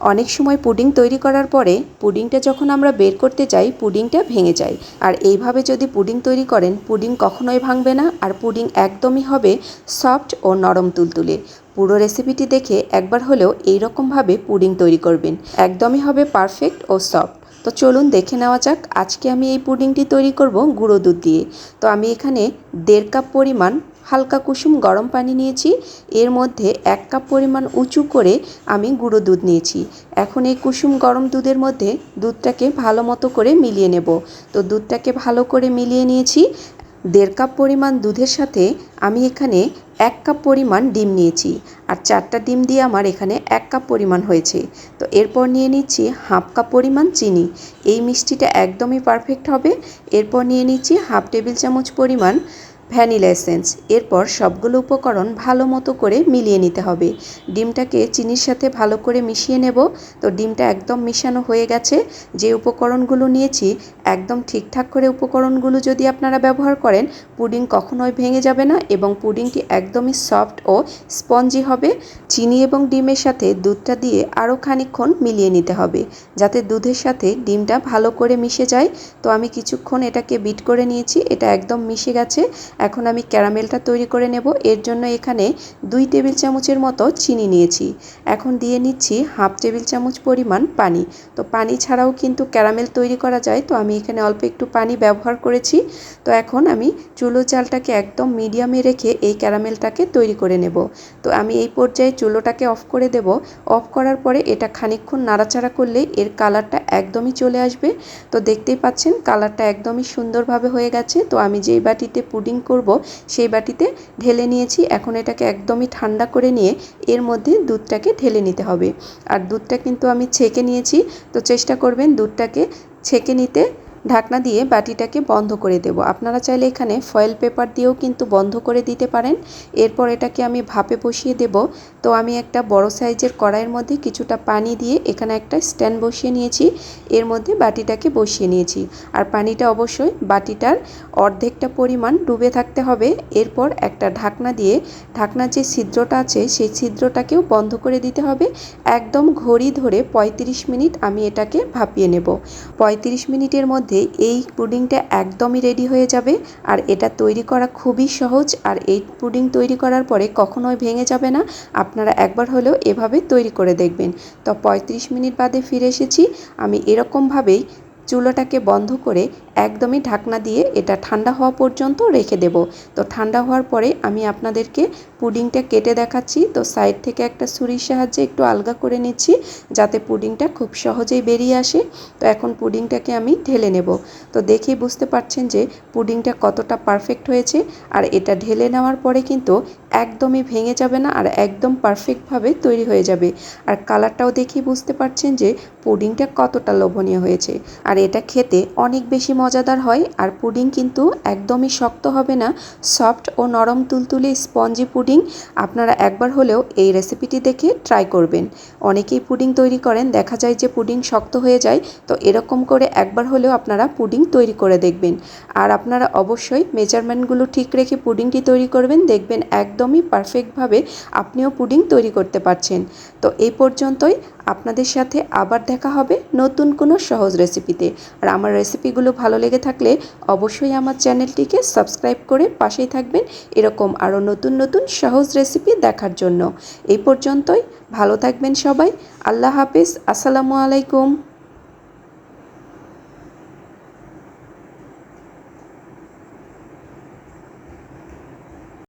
অনেক সময় পুডিং তৈরি করার পরে পুডিংটা যখন আমরা বের করতে যাই, পুডিংটা ভেঙে যায়। আর এইভাবে যদি পুডিং তৈরি করেন, পুডিং কখনোই ভাঙবে না আর পুডিং একদমই হবে সফট ও নরম তুলতুলে পুরো রেসিপিটি দেখে একবার হলেও এইরকমভাবে পুডিং তৈরি করবেন। একদমই হবে পারফেক্ট ও সফট। তো চলুন দেখে নেওয়া যাক, আজকে আমি এই পুডিংটি তৈরি করব গুঁড়ো দুধ দিয়ে। তো আমি এখানে দেড় কাপ পরিমাণ হালকা কুসুম গরম পানি নিয়েছি, এর মধ্যে এক কাপ পরিমাণ উঁচু করে আমি গুঁড়ো দুধ নিয়েছি। এখন এই কুসুম গরম দুধের মধ্যে দুধটাকে ভালো মতো করে মিলিয়ে নেব। তো দুধটাকে ভালো করে মিলিয়ে নিয়েছি দেড় কাপ পরিমাণ দুধের সাথে আমি এখানে এক কাপ পরিমাণ ডিম নিয়েছি। আর চারটা ডিম দিয়ে আমার এখানে এক কাপ পরিমাণ হয়েছে। তো এরপর নিয়ে নিচ্ছি হাফ কাপ পরিমাণ চিনি। এই মিষ্টিটা একদমই পারফেক্ট হবে। এরপর নিয়ে নিচ্ছি হাফ টেবিল চামচ পরিমাণ ভ্যানিলা এসেন্স। এরপর সবগুলো উপকরণ ভালো মতো করে মিলিয়ে নিতে হবে। ডিমটাকে চিনির সাথে ভালো করে মিশিয়ে নেব। তো ডিমটা একদম মিশানো হয়ে গেছে। যে উপকরণগুলো নিয়েছি, একদম ঠিকঠাক করে উপকরণগুলো যদি আপনারা ব্যবহার করেন, পুডিং কখনোই ভেঙে যাবে না এবং পুডিংটি একদমই সফট ও স্পঞ্জি হবে। চিনি এবং ডিমের সাথে দুধটা দিয়ে আরও খানিকক্ষণ মিলিয়ে নিতে হবে, যাতে দুধের সাথে ডিমটা ভালো করে মিশে যায়। তো আমি কিছুক্ষণ এটাকে বিট করে নিয়েছি। এটা একদম মিশে গেছে। এখন আমি ক্যারামেলটা তৈরি করে নেব। এর জন্য এখানে দুই টেবিল চামচের মতো চিনি নিয়েছি। এখন দিয়ে নিচ্ছি হাফ টেবিল চামচ পরিমাণ পানি। তো পানি ছাড়াও কিন্তু ক্যারামেল তৈরি করা যায়। তো আমি এখানে অল্প একটু পানি ব্যবহার করেছি। তো এখন আমি চুলো চালটাকে একদম মিডিয়ামে রেখে এই ক্যারামেলটাকে তৈরি করে নেব। তো আমি এই পর্যায়ে চুলোটাকে অফ করে দেব। অফ করার পরে এটা খানিকক্ষণ নাড়াচাড়া করলে এর কালারটা একদমই চলে আসবে। তো দেখতেই পাচ্ছেন কালারটা একদমই সুন্দরভাবে হয়ে গেছে। তো আমি যেই বাটিতে পুডিং করব, সেই বাটিতে ঢেলে নিয়েছি। এখন এটাকে একদমই ঠান্ডা করে নিয়ে এর মধ্যে দুধটাকে ঢেলে নিতে হবে। আর দুধটা কিন্তু আমি ছেঁকে নিয়েছি, তো চেষ্টা করবেন দুধটাকে ছেঁকে নিতে ঢাকনা দিয়ে বাটিটাকে বন্ধ করে দেব। আপনারা চাইলে এখানে ফয়েল পেপার দিয়েও কিন্তু বন্ধ করে দিতে পারেন। এরপর এটাকে আমি ভাপে বসিয়ে দেব। তো আমি একটা বড় সাইজের কড়াইয়ের মধ্যে কিছুটা পানি দিয়ে এখানে একটা স্ট্যান্ড বসিয়ে নিয়েছি। এর মধ্যে বাটিটাকে বসিয়ে নিয়েছি। আর পানিটা অবশ্যই বাটিটার অর্ধেকটা পরিমাণ ডুবে থাকতে হবে। এরপর একটা ঢাকনা দিয়ে, ঢাকনার যে ছিদ্রটা আছে, সেই ছিদ্রটাকেও বন্ধ করে দিতে হবে। একদম ঘড়ি ধরে ৩৫ মিনিট আমি এটাকে ভাপিয়ে নেব। ৩৫ মিনিটের মধ্যে এই পুডিংটা একদমই রেডি হয়ে যাবে আর এটা তৈরি করা খুবই সহজ আর এই পুডিং তৈরি করার পরে কখনোই ভেঙে যাবে না। আপনারা একবার হলেও এভাবে তৈরি করে দেখবেন। তো ৩৫ মিনিট বাদে ফিরে এসেছি। আমি এরকমভাবেই চুলোটাকে বন্ধ করে একদমই ঢাকনা দিয়ে এটা ঠান্ডা হওয়া পর্যন্ত রেখে দেব। তো ঠান্ডা হওয়ার পরে আমি আপনাদেরকে পুডিংটা কেটে দেখাচ্ছি। তো সাইড থেকে একটা ছুরির সাহায্যে একটু আলগা করে নিচ্ছি যাতে পুডিংটা খুব সহজেই বেরিয়ে আসে। তো এখন পুডিংটাকে আমি ঢেলে নেব। তো দেখেই বুঝতে পারছেন যে পুডিংটা কতটা পারফেক্ট হয়েছে। আর এটা ঢেলে নেওয়ার পরে কিন্তু একদমই ভেঙে যাবে না আর একদম পারফেক্টভাবে তৈরি হয়ে যাবে। আর কালারটাও দেখেই বুঝতে পারছেন যে পুডিংটা কতটা লোভনীয় হয়েছে। আর এটা খেতে অনেক বেশি মজাদার হয়। আর পুডিং কিন্তু একদমই শক্ত হবে না। সফট ও নরম তুলতুলে স্পঞ্জি পুডিং আপনারা একবার হলেও এই রেসিপিটি দেখে ট্রাই করবেন। অনেকেই পুডিং তৈরি করেন, দেখা যায় যে পুডিং শক্ত হয়ে যায়, তো এরকম করে একবার হলেও আপনারা পুডিং তৈরি করে দেখবেন। আর আপনারা অবশ্যই মেজারমেন্টগুলো ঠিক রেখে পুডিংটি তৈরি করবেন, দেখবেন একদমই পারফেক্টভাবে আপনিও পুডিং তৈরি করতে পারছেন। তো এই পর্যন্তই আপনাদের সাথে আবার দেখা হবে নতুন কোনো সহজ রেসিপিতে। আর আমার রেসিপিগুলো ভালো লেগে থাকলে অবশ্যই আমার চ্যানেলটিকে সাবস্ক্রাইব করে পাশেই থাকবেন এরকম আরও নতুন নতুন সহজ রেসিপি দেখার জন্য। এই পর্যন্তই, ভালো থাকবেন সবাই, আল্লাহ হাফিজ, আসসালামু আলাইকুম।